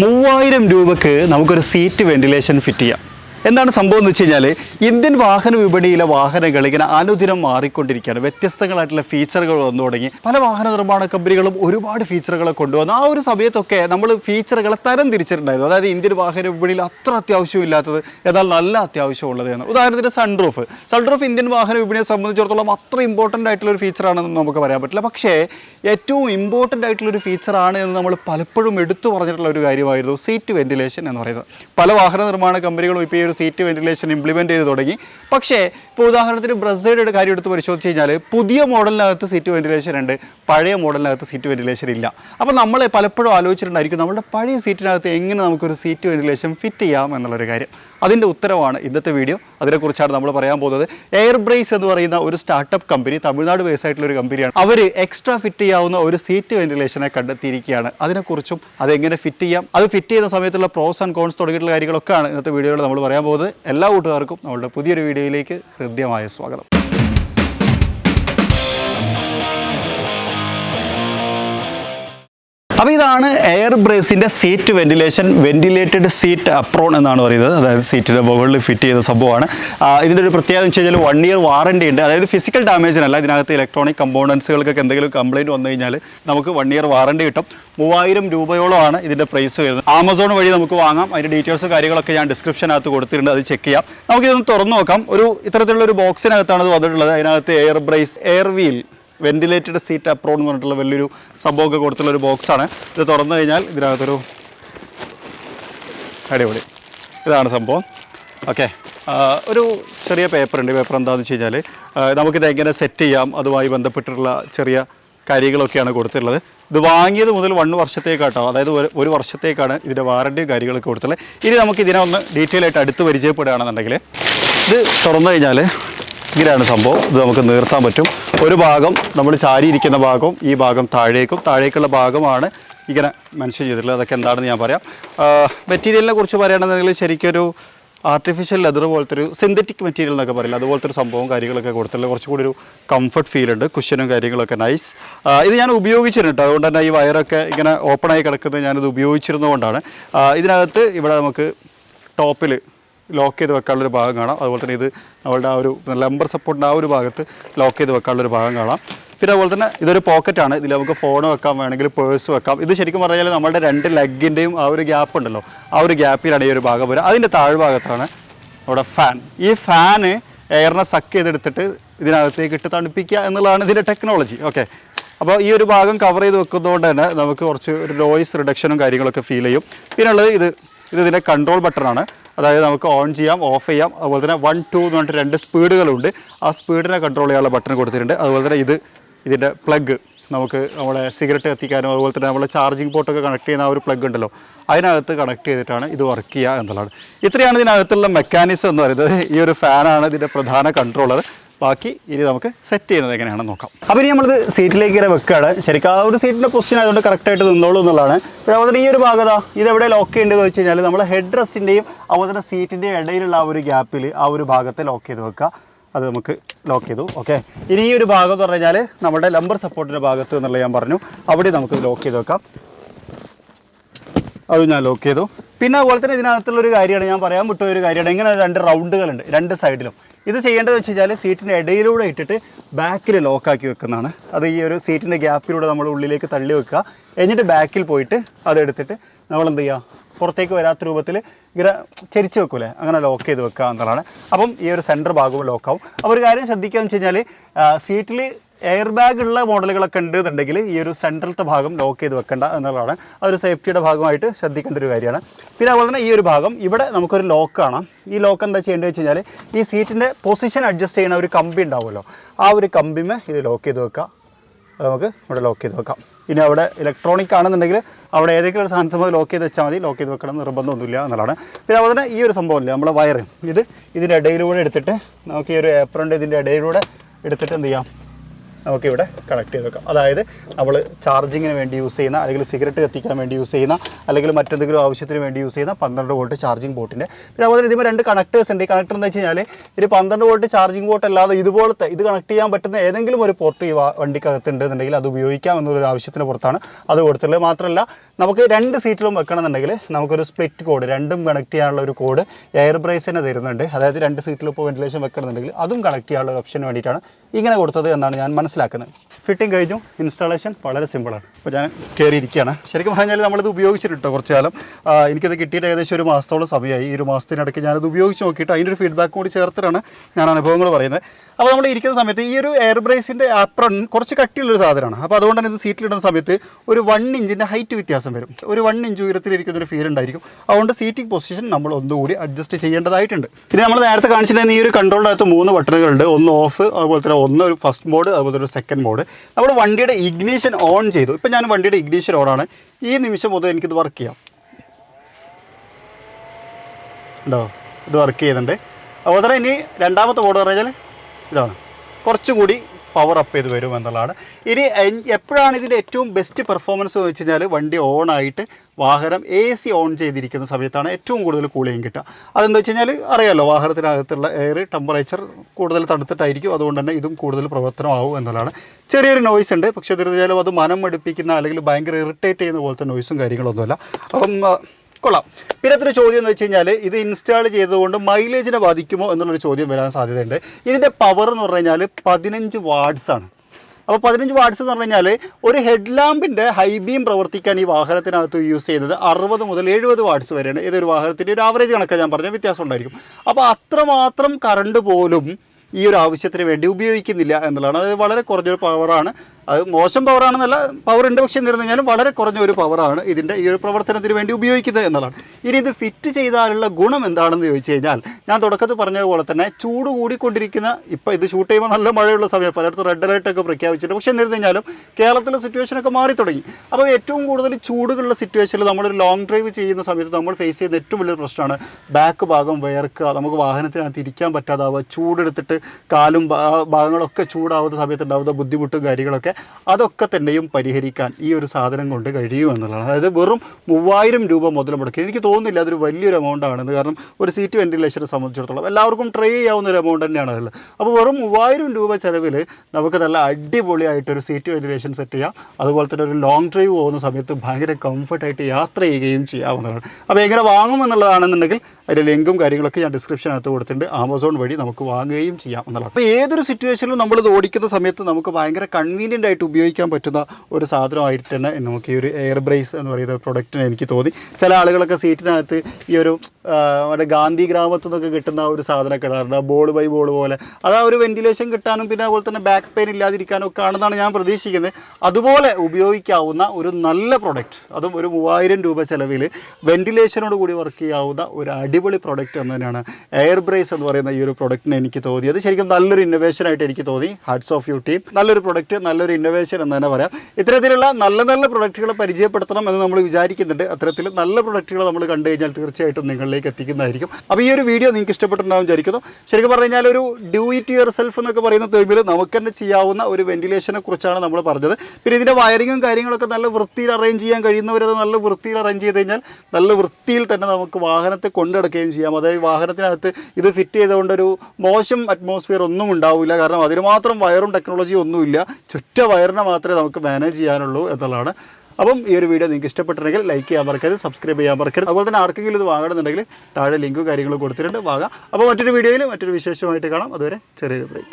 മൂവായിരം രൂപക്ക് നമുക്കൊരു സീറ്റ് വെന്റിലേഷൻ ഫിറ്റ് ചെയ്യാം. എന്താണ് സംഭവം എന്ന് വെച്ച് കഴിഞ്ഞാൽ ഇന്ത്യൻ വാഹന വിപണിയിലെ വാഹനങ്ങൾ ഇങ്ങനെ അനുദിനം മാറിക്കൊണ്ടിരിക്കുകയാണ്. വ്യത്യസ്തങ്ങളായിട്ടുള്ള ഫീച്ചറുകൾ വന്നു തുടങ്ങി. പല വാഹന നിർമ്മാണ കമ്പനികളും ഒരുപാട് ഫീച്ചറുകളെ കൊണ്ടുവന്നു. ആ ഒരു സമയത്തൊക്കെ നമ്മൾ ഫീച്ചറുകളെ തരം തിരിച്ചിട്ടുണ്ടായിരുന്നു. അതായത് ഇന്ത്യൻ വാഹന വിപണിയിൽ അത്ര അത്യാവശ്യമില്ലാത്തത് എന്നാൽ നല്ല അത്യാവശ്യമുള്ളത് എന്ന്. ഉദാഹരണത്തിന് സൺറൂഫ് സൺറൂഫ് ഇന്ത്യൻ വാഹന വിപണിയെ സംബന്ധിച്ചിടത്തോളം അത്ര ഇമ്പോർട്ടന്റ് ആയിട്ടുള്ള ഒരു ഫീച്ചറാണെന്ന് നമുക്ക് പറയാൻ പറ്റില്ല. പക്ഷേ ഏറ്റവും ഇമ്പോർട്ടന്റ് ആയിട്ടുള്ള ഒരു ഫീച്ചറാണ് എന്ന് നമ്മൾ പലപ്പോഴും എടുത്തു പറഞ്ഞിട്ടുള്ള ഒരു കാര്യമായിരുന്നു സീറ്റ് വെന്റിലേഷൻ എന്ന് പറയുന്നത്. പല വാഹന നിർമ്മാണ കമ്പനികളും ഇപ്പോൾ ഈ ഒരു സീറ്റ് വെന്റിലേഷൻ ഇംപ്ലിമെന്റ് ചെയ്ത് തുടങ്ങി. പക്ഷേ ഇപ്പോൾ ഉദാഹരണത്തിന് ബ്രസൈഡയുടെ കാര്യം എടുത്ത് പരിശോധിച്ച് കഴിഞ്ഞാൽ പുതിയ മോഡലിനകത്ത് സീറ്റ് വെന്റിലേഷൻ ഉണ്ട് പഴയ മോഡലിനകത്ത് സീറ്റ് വെന്റിലേഷൻ ഇല്ല. അപ്പോൾ നമ്മൾ പലപ്പോഴും ആലോചിച്ചിട്ടുണ്ടായിരിക്കും നമ്മുടെ പഴയ സീറ്റിനകത്ത് എങ്ങനെ നമുക്കൊരു സീറ്റ് വെന്റിലേഷൻ ഫിറ്റ് ചെയ്യാം എന്നുള്ളൊരു കാര്യം. അതിന്റെ ഉത്തരമാണ് ഇന്നത്തെ വീഡിയോ. അതിനെക്കുറിച്ചാണ് നമ്മൾ പറയാൻ പോകുന്നത്. എയർ ബ്രേസ് എന്ന് പറയുന്ന ഒരു സ്റ്റാർട്ടപ്പ് കമ്പനി തമിഴ്നാട് ബേസ് ആയിട്ടുള്ള ഒരു കമ്പനിയാണ് അവർ എക്സ്ട്രാ ഫിറ്റ് ചെയ്യാവുന്ന ഒരു സീറ്റ് വെന്റിലേഷനെ കണ്ടെത്തിയിരിക്കുകയാണ്. അതിനെക്കുറിച്ചും അതെങ്ങനെ ഫിറ്റ് ചെയ്യാം? അത് ഫിറ്റ് ചെയ്യുന്ന സമയത്തുള്ള പ്രോസ് ആൻഡ് കോൺസ് തുടങ്ങിയിട്ടുള്ള കാര്യങ്ങളൊക്കെയാണ് ഇന്നത്തെ വീഡിയോയിൽ നമ്മൾ പറയാൻ പോകുന്നത്. എല്ലാ കൂട്ടുകാർക്കും നമ്മളുടെ പുതിയൊരു വീഡിയോയിലേക്ക് ഹൃദ്യമായ സ്വാഗതം. അപ്പോൾ ഇതാണ് air ബ്രേസിന്റെ seat ventilation ventilated seat apron എന്നാണ് പറയുന്നത്. അതായത് സീറ്റിന്റെ മുകളിൽ ഫിറ്റ് ചെയ്ത സംഭവമാണ്. ഇതിന്റെ ഒരു പ്രത്യേകത എന്ന് വെച്ച് കഴിഞ്ഞാൽ വൺ ഇയർ വാറണ്ടി ഉണ്ട്. അതായത് ഫിസിക്കൽ ഡാമേജിനല്ല ഇതിനകത്ത് ഇലക്ട്രോണിക് കമ്പോണൻസുകൾക്കൊക്കെ എന്തെങ്കിലും കംപ്ലൈന്റ് വന്നു കഴിഞ്ഞാൽ നമുക്ക് വൺ ഇയർ വാറണ്ടി കിട്ടും. മൂവായിരം രൂപയോളമാണ് ഇതിന്റെ പ്രൈസ് വരുന്നത്. ആമസോൺ വഴി നമുക്ക് വാങ്ങാം. അതിന്റെ ഡീറ്റെയിൽസ് കാര്യങ്ങളൊക്കെ ഞാൻ ഡിസ്ക്രിപ്ഷനകത്ത് കൊടുത്തിട്ടുണ്ട്. അത് ചെക്ക് ചെയ്യാം. നമുക്കിതൊന്ന് തുറന്നു നോക്കാം. ഒരു ഇത്തരത്തിലുള്ള ഒരു ബോക്സിനകത്താണ് ഇത് വന്നിട്ടുള്ളത്. അതിനകത്ത് air brace air wheel ventilated seat apron എന്ന് പറഞ്ഞിട്ടുള്ള വലിയൊരു സംഭവമൊക്കെ കൊടുത്തുള്ള ഒരു ബോക്സാണ് ഇത് തുറന്നു കഴിഞ്ഞാൽ ഇതിനകത്തൊരു അടിപൊളി. ഇതാണ് സംഭവം. ഓക്കെ ഒരു ചെറിയ പേപ്പർ ഉണ്ട്. പേപ്പർ എന്താണെന്ന് വെച്ച് കഴിഞ്ഞാൽ നമുക്കിത് എങ്ങനെ സെറ്റ് ചെയ്യാം അതുമായി ബന്ധപ്പെട്ടിട്ടുള്ള ചെറിയ കാര്യങ്ങളൊക്കെയാണ് കൊടുത്തിട്ടുള്ളത്. ഇത് വാങ്ങിയത് മുതൽ വൺ വർഷത്തേക്കാട്ടോ. അതായത് ഒരു വർഷത്തേക്കാണ് ഇതിന്റെ വാറണ്ടിയും കാര്യങ്ങളൊക്കെ കൊടുത്തിട്ടുള്ളത്. ഇനി നമുക്ക് ഇതിനെ ഒന്ന് ഡീറ്റെയിൽ ആയിട്ട് അടുത്ത് പരിചയപ്പെടുകയാണെന്നുണ്ടെങ്കിൽ ഇത് തുറന്നു കഴിഞ്ഞാൽ ഇങ്ങനെയാണ് സംഭവം. ഇത് നമുക്ക് നിർത്താൻ പറ്റും. ഒരു ഭാഗം നമ്മൾ ചാരിയിരിക്കുന്ന ഭാഗവും ഈ ഭാഗം താഴേക്കും താഴേക്കുള്ള ഭാഗമാണ് ഇങ്ങനെ മെൻഷൻ ചെയ്തിട്ടുള്ളത്. അതൊക്കെ എന്താണെന്ന് ഞാൻ പറയാം. മെറ്റീരിയലിനെ കുറിച്ച് പറയുകയാണെന്നുണ്ടെങ്കിൽ ശരിക്കൊരു ആർട്ടിഫിഷ്യൽ ലെതർ പോലത്തെ ഒരു സിന്തറ്റിക് മെറ്റീരിയൽ എന്നൊക്കെ പറയില്ല അതുപോലത്തെ ഒരു സംഭവം കാര്യങ്ങളൊക്കെ കൊടുത്തിട്ടുള്ള കുറച്ചുകൂടി ഒരു കംഫർട്ട് ഫീൽ ഉണ്ട്. കുഷനും കാര്യങ്ങളൊക്കെ നൈസ് ഇത് ഞാൻ ഉപയോഗിച്ചിട്ടുണ്ട്. അതുകൊണ്ട് തന്നെ ഈ വയറൊക്കെ ഇങ്ങനെ ഓപ്പണായി കിടക്കുന്നത് ഞാനിത് ഉപയോഗിച്ചിരുന്നതുകൊണ്ടാണ്. ഇതിനകത്ത് ഇവിടെ നമുക്ക് ടോപ്പിൽ ലോക്ക് ചെയ്ത് വെക്കാനുള്ളൊരു ഭാഗം കാണാം. അതുപോലെ തന്നെ ഇത് അവളുടെ ആ ഒരു ലംബർ സപ്പോർട്ടിന്റെ ആ ഒരു ഭാഗത്ത് ലോക്ക് ചെയ്ത് വെക്കാനുള്ളൊരു ഭാഗം കാണാം. പിന്നെ അതുപോലെ തന്നെ ഇതൊരു പോക്കറ്റാണ് ഇതിൽ നമുക്ക് ഫോൺ വെക്കാം വേണമെങ്കിൽ പേഴ്സ് വെക്കാം. ഇത് ശരിക്കും പറഞ്ഞാൽ നമ്മുടെ രണ്ട് ലെഗിന്റെയും ആ ഒരു ഗ്യാപ്പ് ഉണ്ടല്ലോ. ആ ഒരു ഗ്യാപ്പിലാണ് ഈ ഒരു ഭാഗം വരിക. അതിന്റെ താഴ്ഭാഗത്താണ് അവിടെ ഫാൻ ഈ ഫാന് എയറിനെ സക്ക് ചെയ്തെടുത്തിട്ട് ഇതിനകത്തേക്ക് ഇട്ട് തണുപ്പിക്കുക എന്നുള്ളതാണ് ഇതിന്റെ ടെക്നോളജി ഓക്കെ അപ്പോൾ ഈ ഒരു ഭാഗം കവർ ചെയ്ത് വെക്കുന്നതുകൊണ്ട് തന്നെ നമുക്ക് കുറച്ച് ഒരു നോയിസ് റിഡക്ഷനും കാര്യങ്ങളൊക്കെ ഫീൽ ചെയ്യും. പിന്നെ ഉള്ളത് ഇത് ഇത് ഇതിന്റെ കൺട്രോൾ ബട്ടണാണ് അതായത് നമുക്ക് ഓൺ ചെയ്യാം ഓഫ് ചെയ്യാം. അതുപോലെ തന്നെ വൺ ടു എന്ന് പറഞ്ഞിട്ട് രണ്ട് സ്പീഡുകളുണ്ട് ആ സ്പീഡിനെ കൺട്രോൾ ചെയ്യാനുള്ള ബട്ടൺ കൊടുത്തിട്ടുണ്ട്. അതുപോലെ തന്നെ ഇത് ഇതിന്റെ പ്ലഗ് നമുക്ക് നമ്മുടെ സിഗരറ്റ് കത്തിക്കാനും അതുപോലെ തന്നെ നമ്മൾ ചാർജിങ് പോർട്ടൊക്കെ കണക്ട് ചെയ്യുന്ന ആ ഒരു പ്ലഗ് ഉണ്ടല്ലോ. അതിനകത്ത് കണക്ട് ചെയ്തിട്ടാണ് ഇത് വർക്ക് ചെയ്യുക എന്നുള്ളതാണ് ഇത്രയാണ് ഇതിനകത്തുള്ള മെക്കാനിസം എന്ന് പറയുന്നത്. ഈ ഒരു ഫാനാണ് ഇതിന്റെ പ്രധാന കൺട്രോളർ ബാക്കി ഇനി നമുക്ക് സെറ്റ് ചെയ്യുന്നത് എങ്ങനെയാണെന്ന് നോക്കാം. അപ്പോൾ ഇനി നമ്മളിത് സീറ്റിലേക്ക് ഇങ്ങനെ വെക്കുകയാണ്. ശരിക്കും ആ ഒരു സീറ്റിന്റെ പൊസിഷൻ ആയതുകൊണ്ട് കറക്റ്റായിട്ട് നിന്നോളൂ എന്നുള്ളതാണ്. പിന്നെ അതുപോലെ ഈ ഒരു ഭാഗത ഇത് എവിടെ ലോക്ക് ചെയ്യേണ്ടത് വെച്ച് കഴിഞ്ഞാൽ നമ്മൾ ഹെഡ് റെസ്റ്റിന്റെയും അതുപോലെ തന്നെ സീറ്റിന്റെയും ഇടയിലുള്ള ആ ഒരു ഗ്യാപ്പിൽ ആ ഒരു ഭാഗത്തെ ലോക്ക് ചെയ്ത് വെക്കുക. അത് നമുക്ക് ലോക്ക് ചെയ്തു. ഓക്കെ ഇനി ഈ ഒരു ഭാഗം എന്ന് പറഞ്ഞു കഴിഞ്ഞാൽ നമ്മുടെ ലംബർ സപ്പോർട്ടിന്റെ ഭാഗത്ത് എന്നുള്ളത് ഞാൻ പറഞ്ഞു. അവിടെ നമുക്ക് ലോക്ക് ചെയ്ത് വെക്കാം. അത് ഞാൻ ലോക്ക് ചെയ്തു. പിന്നെ അതുപോലെ തന്നെ ഇതിനകത്തുള്ളൊരു കാര്യമാണ് ഞാൻ പറയാൻ വിട്ട ഒരു കാര്യമാണ്. ഇങ്ങനെ രണ്ട് റൗണ്ടുകളുണ്ട് രണ്ട് സൈഡിലും ഇത് ചെയ്യേണ്ടത് വെച്ച് കഴിഞ്ഞാൽ സീറ്റിന്റെ ഇടയിലൂടെ ഇട്ടിട്ട് ബാക്കിൽ ലോക്കാക്കി വെക്കുന്നതാണ്. അത് ഈ ഒരു സീറ്റിന്റെ ഗ്യാപ്പിലൂടെ നമ്മൾ ഉള്ളിലേക്ക് തള്ളി വെക്കുക. എന്നിട്ട് ബാക്കിൽ പോയിട്ട് അതെടുത്തിട്ട് നമ്മൾ എന്ത് ചെയ്യുക? പുറത്തേക്ക് വരാത്ത രൂപത്തിൽ ഇങ്ങനെ ചരിച്ച് വെക്കൂലേ? അങ്ങനെ ലോക്ക് ചെയ്ത് വെക്കുക എന്നുള്ളതാണ്. അപ്പം ഈ ഒരു സെന്റർ ഭാഗവും ലോക്കാവും അപ്പോൾ ഒരു കാര്യം ശ്രദ്ധിക്കുക എന്ന് വെച്ച് കഴിഞ്ഞാൽ സീറ്റിൽ എയർ ബാഗ് ഉള്ള മോഡലുകളൊക്കെ ഉണ്ട് എന്നുണ്ടെങ്കിൽ ഈ ഒരു സെൻട്രലത്തെ ഭാഗം ലോക്ക് ചെയ്ത് വെക്കേണ്ട എന്നുള്ളതാണ്. അതൊരു സേഫ്റ്റിയുടെ ഭാഗമായിട്ട് ശ്രദ്ധിക്കേണ്ട ഒരു കാര്യമാണ്. പിന്നെ അതുപോലെ തന്നെ ഈ ഒരു ഭാഗം ഇവിടെ നമുക്കൊരു ലോക്ക് കാണാം. ഈ ലോക്ക് എന്താ ചെയ്യേണ്ടത് വെച്ച് കഴിഞ്ഞാൽ ഈ സീറ്റിന്റെ പൊസിഷൻ അഡ്ജസ്റ്റ് ചെയ്യുന്ന ഒരു കമ്പി ഉണ്ടാവുമല്ലോ. ആ ഒരു കമ്പിമേ ഇത് ലോക്ക് ചെയ്ത് വെക്കാം. നമുക്ക് ഇവിടെ ലോക്ക് ചെയ്ത് വെക്കാം. ഇനി അവിടെ ഇലക്ട്രോണിക് ആണെന്നുണ്ടെങ്കിൽ അവിടെ ഏതെങ്കിലും ഒരു സാധനത്തിൽ നമുക്ക് ലോക്ക് ചെയ്ത് വെച്ചാൽ മതി. ലോക്ക് ചെയ്ത് വെക്കണം നിർബന്ധമൊന്നുമില്ല എന്നുള്ളതാണ്. പിന്നെ അതുപോലെ തന്നെ ഈ ഒരു സംഭവമില്ല നമ്മളെ വയർ ഇത് ഇതിന്റെ ഇടയിലൂടെ എടുത്തിട്ട് നമുക്ക് ഈ ഒരു ഏപ്രണ്ട് ഇതിന്റെ ഇടയിലൂടെ എടുത്തിട്ട് എന്ത് ചെയ്യാം? നമുക്ക് ഇവിടെ കണക്ട് ചെയ്ത് വെക്കാം. അതായത് നമ്മൾ ചാർജിങ്ങിന് വേണ്ടി യൂസ് ചെയ്യുന്ന അല്ലെങ്കിൽ സിഗരറ്റ് കത്തിക്കാൻ വേണ്ടി യൂസ് ചെയ്യുന്ന അല്ലെങ്കിൽ മറ്റെന്തെങ്കിലും ആവശ്യത്തിന് വേണ്ടി യൂസ് ചെയ്യുന്ന പന്ത്രണ്ട് വോൾട്ട് ചാർജിങ് ബോട്ടിന്റെ പിന്നെ അതുപോലെ ഇതിന് രണ്ട് കണക്ടേഴ്സ് ഉണ്ട്. ഈ കണക്ടർ എന്ന് വെച്ച് കഴിഞ്ഞാൽ ഒരു പന്ത്രണ്ട് വോൾട്ട് ചാർജിങ് ബോട്ട് അല്ലാതെ ഇതുപോലത്തെ ഇത് കണക്ട് ചെയ്യാൻ പറ്റുന്ന ഏതെങ്കിലും ഒരു പോർട്ട് ഈ വണ്ടിക്കകത്ത് ഉണ്ടെന്നുണ്ടെങ്കിൽ അത് ഉപയോഗിക്കാം എന്നുള്ളൊരു ആവശ്യത്തിന് പുറത്താണ് അത് കൊടുത്തുള്ളത് മാത്രമല്ല നമുക്ക് രണ്ട് സീറ്റിലും വെക്കണമെന്നുണ്ടെങ്കിൽ നമുക്കൊരു സ്പ്ലിറ്റ് കോഡ് രണ്ടും കണക്ട് ചെയ്യാനുള്ള ഒരു കോഡ് എയർ ബ്രേസിനെ തരുന്നുണ്ട്. അതായത് രണ്ട് സീറ്റിൽ ഇപ്പോൾ വെന്റിലേഷൻ വെക്കണമെന്നുണ്ടെങ്കിൽ അതും കണക്ട് ചെയ്യാനുള്ള ഒരു ഓപ്ഷന് വേണ്ടിയിട്ടാണ് ഇങ്ങനെ കൊടുത്തത് എന്നാണ് ഞാൻ മനസ്സിലാക്കുന്നത്. ഫിറ്റിംഗ് കഴിഞ്ഞു. ഇൻസ്റ്റാളേഷൻ വളരെ സിമ്പിളാണ്. അപ്പോൾ ഞാൻ കയറിയിരിക്കുകയാണ് ശരിക്കും പറഞ്ഞാൽ നമ്മളിത് ഉപയോഗിച്ചിട്ടുണ്ട് കുറച്ച് കാലം എനിക്കത് കിട്ടിയിട്ട് ഏകദേശം ഒരു മാസത്തോളം സമയമായി ഈ ഒരു മാസത്തിനിടയ്ക്ക് ഞാനത് ഉപയോഗിച്ച് നോക്കിയിട്ട് അതിന്റെ ഒരു ഫീഡ്ബാക്ക് കൂടി ചേർത്തിട്ടാണ് ഞാൻ അനുഭവങ്ങൾ പറയുന്നത്. അപ്പോൾ നമ്മൾ ഇരിക്കുന്ന സമയത്ത് ഈ ഒരു എയർ ബ്രേസിന്റെ ആപ്രൺ കുറച്ച് കട്ടിയുള്ളൊരു സാധനമാണ്. അപ്പോൾ അതുകൊണ്ട് തന്നെ ഇത് സീറ്റിലിടുന്ന സമയത്ത് ഒരു വൺ ഇഞ്ചിന്റെ ഹൈറ്റ് വ്യത്യാസം വരും. ഒരു വൺ ഇഞ്ച് ഉയരത്തിലിരിക്കുന്ന ഒരു ഫീൽ ഉണ്ടായിരിക്കും. അതുകൊണ്ട് സീറ്റിംഗ് പൊസിഷൻ നമ്മൾ ഒന്നുകൂടി അഡ്ജസ്റ്റ് ചെയ്യേണ്ടതായിട്ടുണ്ട്. ഇത് നമ്മൾ നേരത്തെ കാണിച്ചിട്ടുണ്ടെങ്കിൽ ഈ ഒരു കൺട്രോളിനകത്ത് മൂന്ന് ബട്ടണുകളുണ്ട് ഒന്ന് ഓഫ് അതുപോലെ തന്നെ ഒന്ന് ഒരു ഫസ്റ്റ് മോഡ് അതുപോലെ ഒരു സെക്കൻഡ് മോഡ് നമ്മൾ വണ്ടിയുടെ ഇഗ്നീഷൻ ഓൺ ചെയ്തു. ഇപ്പം ഞാൻ വണ്ടിയുടെ ഇഗ്നീഷൻ ഓണാണ് ഈ നിമിഷം മുതൽ എനിക്കിത് വർക്ക് ചെയ്യാം. ഉണ്ടോ ഇത് വർക്ക് ചെയ്യുന്നുണ്ട് അതുപോലെ തന്നെ ഇനി രണ്ടാമത്തെ മോഡ് പറഞ്ഞാൽ ഇതാണ്. കുറച്ചുകൂടി പവർ അപ്പ് ചെയ്ത് വരും എന്നുള്ളതാണ്. ഇനി എപ്പോഴാണ് ഇതിന്റെ ഏറ്റവും ബെസ്റ്റ് പെർഫോമൻസ് എന്ന് വെച്ച് കഴിഞ്ഞാൽ വണ്ടി ഓൺ ആയിട്ട് വാഹനം എ സി ഓൺ ചെയ്തിരിക്കുന്ന സമയത്താണ് ഏറ്റവും കൂടുതൽ കൂളിങ് കിട്ടുക. അതെന്താ വെച്ച് കഴിഞ്ഞാൽ അറിയാമല്ലോ വാഹനത്തിനകത്തുള്ള എയർ ടെമ്പറേച്ചർ കൂടുതൽ തണുത്തിട്ടായിരിക്കും. അതുകൊണ്ട് തന്നെ ഇതും കൂടുതൽ പ്രവർത്തനമാവും എന്നുള്ളതാണ്. ചെറിയൊരു നോയ്സ് ഉണ്ട്. പക്ഷേ തീർച്ചയായാലും അത് മനം മടുപ്പിക്കുന്ന അല്ലെങ്കിൽ ഭയങ്കര ഇറിറ്റേറ്റ് ചെയ്യുന്ന പോലത്തെ നോയ്സും കാര്യങ്ങളൊന്നുമല്ല. അപ്പം കൊള്ളാം. പിന്നെ അത്ര ചോദ്യം എന്ന് വെച്ച് കഴിഞ്ഞാൽ ഇത് ഇൻസ്റ്റാൾ ചെയ്തതുകൊണ്ട് മൈലേജിനെ ബാധിക്കുമോ എന്നുള്ളൊരു ചോദ്യം വരാൻ സാധ്യതയുണ്ട്. ഇതിന്റെ പവർ എന്ന് പറഞ്ഞു കഴിഞ്ഞാൽ പതിനഞ്ച് വാട്ട്സ് ആണ്. അപ്പോൾ പതിനഞ്ച് വാട്ട്സ് എന്ന് പറഞ്ഞു കഴിഞ്ഞാൽ ഒരു ഹെഡ് ലാമ്പിന്റെ ഹൈ ബീം പ്രവർത്തിക്കാൻ ഈ വാഹനത്തിനകത്ത് യൂസ് ചെയ്യുന്നത് അറുപത് മുതൽ എഴുപത് വാട്ട്സ് വരെയാണ്. ഇതൊരു വാഹനത്തിന്റെ ഒരു ആവറേജ് കണക്കാണ് ഞാൻ പറഞ്ഞ വ്യത്യാസം ഉണ്ടായിരിക്കും. അപ്പോൾ അത്രമാത്രം കറണ്ട് പോലും ഈ ഒരു ആവശ്യത്തിന് വേണ്ടി ഉപയോഗിക്കുന്നില്ല എന്നുള്ളതാണ്. അത് വളരെ കുറഞ്ഞൊരു പവറാണ് അത് മോശം പവറാണെന്നല്ല പവർ ഉണ്ട് പക്ഷേ എന്നിരുന്നു കഴിഞ്ഞാലും വളരെ കുറഞ്ഞ ഒരു പവറാണ് ഇതിന്റെ ഈ ഒരു പ്രവർത്തനത്തിന് വേണ്ടി ഉപയോഗിക്കുന്നത് എന്നുള്ളതാണ്. ഇനി ഇത് ഫിറ്റ് ചെയ്താലുള്ള ഗുണം എന്താണെന്ന് ചോദിച്ചു കഴിഞ്ഞാൽ ഞാൻ തുടക്കത്തിൽ പറഞ്ഞതുപോലെ തന്നെ ചൂട് കൂടിക്കൊണ്ടിരിക്കുന്ന ഇപ്പോൾ ഇത് ഷൂട്ട് ചെയ്യുമ്പോൾ നല്ല മഴയുള്ള സമയം പലയിടത്തും റെഡ് അലേർട്ടൊക്കെ പ്രഖ്യാപിച്ചിട്ടുണ്ട്. പക്ഷേ എന്നിരുന്നു കഴിഞ്ഞാലും കേരളത്തിലെ സിറ്റുവേഷനൊക്കെ മാറി തുടങ്ങി. അപ്പോൾ ഏറ്റവും കൂടുതൽ ചൂടുകളുള്ള സിറ്റുവേഷനിൽ നമ്മളൊരു ലോങ് ഡ്രൈവ് ചെയ്യുന്ന സമയത്ത് നമ്മൾ ഫേസ് ചെയ്യുന്ന ഏറ്റവും വലിയൊരു പ്രശ്നമാണ് ബാക്ക് ഭാഗം വയർക്കുക. നമുക്ക് വാഹനത്തിനകത്ത് ഇരിക്കാൻ പറ്റാതാവുക ചൂടെടുത്തിട്ട് കാലും ഭാഗങ്ങളൊക്കെ ചൂടാവുന്ന സമയത്ത് ഉണ്ടാവുന്ന ബുദ്ധിമുട്ടും കാര്യങ്ങളൊക്കെ. അതൊക്കെ തന്നെയും പരിഹരിക്കാൻ ഈ ഒരു സാധനം കൊണ്ട് കഴിയും എന്നുള്ളതാണ്. അതായത് വെറും മൂവായിരം രൂപ മുതൽ മുടക്കി. എനിക്ക് തോന്നുന്നില്ല അതൊരു വലിയൊരു എമൗണ്ട് ആണെന്ന്. കാരണം ഒരു സീറ്റ് വെന്റിലേഷനെ സംബന്ധിച്ചിടത്തോളം എല്ലാവർക്കും ട്രൈ ചെയ്യാവുന്ന ഒരു എമൗണ്ട് തന്നെയാണ് അതിൽ അപ്പോൾ വെറും മൂവായിരം രൂപ ചിലവിൽ നമുക്ക് നല്ല അടിപൊളിയായിട്ടൊരു സീറ്റ് വെന്റിലേഷൻ സെറ്റ് ചെയ്യാം. അതുപോലെ തന്നെ ഒരു ലോങ് ഡ്രൈവ് പോകുന്ന സമയത്ത് ഭയങ്കര കംഫർട്ടായിട്ട് യാത്ര ചെയ്യുകയും ചെയ്യാവുന്നതാണ്. അപ്പോൾ എങ്ങനെ വാങ്ങുമെന്നുള്ളതാണെന്നുണ്ടെങ്കിൽ അതിന്റെ ലിങ്കും കാര്യങ്ങളൊക്കെ ഞാൻ ഡിസ്ക്രിപ്ഷനകത്ത് കൊടുത്തിട്ടുണ്ട്. ആമസോൺ വഴി നമുക്ക് വാങ്ങുകയും ചെയ്യാം എന്നുള്ളത് അപ്പോൾ ഏതൊരു സിറ്റുവേഷനിലും നമ്മളിത് ഓടിക്കുന്ന സമയത്ത് നമുക്ക് ഭയങ്കര കൺവീനിയന്റ് ആയിട്ട് ഉപയോഗിക്കാൻ പറ്റുന്ന ഒരു സാധനമായിട്ട് തന്നെ നമുക്ക് ഈ ഒരു എയർ ബ്രേസ് എന്ന് പറയുന്ന പ്രൊഡക്റ്റിന് എനിക്ക് തോന്നി. ചില ആളുകളൊക്കെ സീറ്റിനകത്ത് ഈ ഒരു മറ്റേ ഗാന്ധി ഗ്രാമത്തു നിന്നൊക്കെ കിട്ടുന്ന ഒരു സാധനമൊക്കെ ഇടാറുണ്ട് ബോൾ ബൈ ബോൾ പോലെ. അത് ആ ഒരു വെന്റിലേഷൻ കിട്ടാനും പിന്നെ അതുപോലെ തന്നെ ബാക്ക് പെയിൻ ഇല്ലാതിരിക്കാനും ഒക്കെ ആണെന്നാണ് ഞാൻ പ്രതീക്ഷിക്കുന്നത്. അതുപോലെ ഉപയോഗിക്കാവുന്ന ഒരു നല്ല പ്രൊഡക്റ്റ് അതും ഒരു മൂവായിരം രൂപ ചിലവിൽ വെന്റിലേഷനോട് കൂടി വർക്ക് ചെയ്യാവുന്ന ഒരു അടിപൊളി പ്രൊഡക്റ്റ് എന്ന് തന്നെയാണ് എയർ ബ്രേസ് എന്ന് പറയുന്ന ഈ ഒരു പ്രൊഡക്റ്റിന് എനിക്ക് തോന്നിയത് ശരിക്കും നല്ലൊരു ഇന്നോവേഷൻ ആയിട്ട് എനിക്ക് തോന്നി. ഹാർട്സ് ഓഫ് യു ടീം നല്ലൊരു പ്രൊഡക്റ്റ് നല്ലൊരു ഇന്നോവേഷൻ എന്ന് തന്നെ പറയാം. ഇത്തരത്തിലുള്ള നല്ല നല്ല പ്രൊഡക്റ്റുകൾ പരിചയപ്പെടുത്തണം എന്ന് നമ്മൾ വിചാരിക്കുന്നുണ്ട്. അത്തരത്തിൽ നല്ല പ്രൊഡക്റ്റുകൾ നമ്മൾ കണ്ടു കഴിഞ്ഞാൽ തീർച്ചയായിട്ടും നിങ്ങളിലേക്ക് എത്തിക്കുന്നതായിരിക്കും. അപ്പോൾ ഈ ഒരു വീഡിയോ നിങ്ങൾക്ക് ഇഷ്ടപ്പെട്ടിട്ടുണ്ടാവും വിചാരിക്കുന്നു. ശരിക്കും പറഞ്ഞു കഴിഞ്ഞാൽ ഒരു ഡ്യൂ ഇറ്റ് യുവർ സെൽഫ് എന്നൊക്കെ പറയുന്ന തൊഴിൽ നമുക്ക് തന്നെ ചെയ്യാവുന്ന ഒരു വെന്റിലേഷനെ കുറിച്ചാണ് നമ്മൾ പറഞ്ഞത്. പിന്നെ ഇതിന്റെ വയറിങ്ങും കാര്യങ്ങളൊക്കെ നല്ല വൃത്തിയിൽ അറേഞ്ച് ചെയ്യാൻ കഴിയുന്നവരത് നല്ല വൃത്തിയിൽ അറേഞ്ച് ചെയ്ത് കഴിഞ്ഞാൽ നല്ല വൃത്തിയിൽ തന്നെ നമുക്ക് വാഹനത്തെ കൊണ്ടുനടക്കുകയും ചെയ്യാം. അതായത് വാഹനത്തിനകത്ത് ഇത് ഫിറ്റ് ചെയ്തുകൊണ്ടൊരു മോശം അറ്റ്മോസ്ഫിയർ ഒന്നും ഉണ്ടാവില്ല. കാരണം അതിന് മാത്രം വയറും ടെക്നോളജിയും ഒന്നുമില്ല. ചുറ്റ വയറിനെ മാത്രമേ നമുക്ക് മാനേജ് ചെയ്യാനുള്ളൂ എന്നുള്ളതാണ്. അപ്പം ഈ ഒരു വീഡിയോ നിങ്ങൾക്ക് ഇഷ്ടപ്പെട്ടിട്ടുണ്ടെങ്കിൽ ലൈക്ക് ചെയ്യാൻ മറക്കരുത് സബ്സ്ക്രൈബ് ചെയ്യാൻ മറക്കരുത്. അതുപോലെ തന്നെ ആർക്കെങ്കിലും ഇത് വാങ്ങണമെന്നുണ്ടെങ്കിൽ താഴെ ലിങ്കും കാര്യങ്ങളും കൊടുത്തിട്ടുണ്ട്. വാങ്ങാം. അപ്പോൾ മറ്റൊരു വീഡിയോയിൽ മറ്റൊരു വിശേഷമായിട്ട് കാണാം. അതുവരെ ചെറിയൊരു ബ്രേക്ക്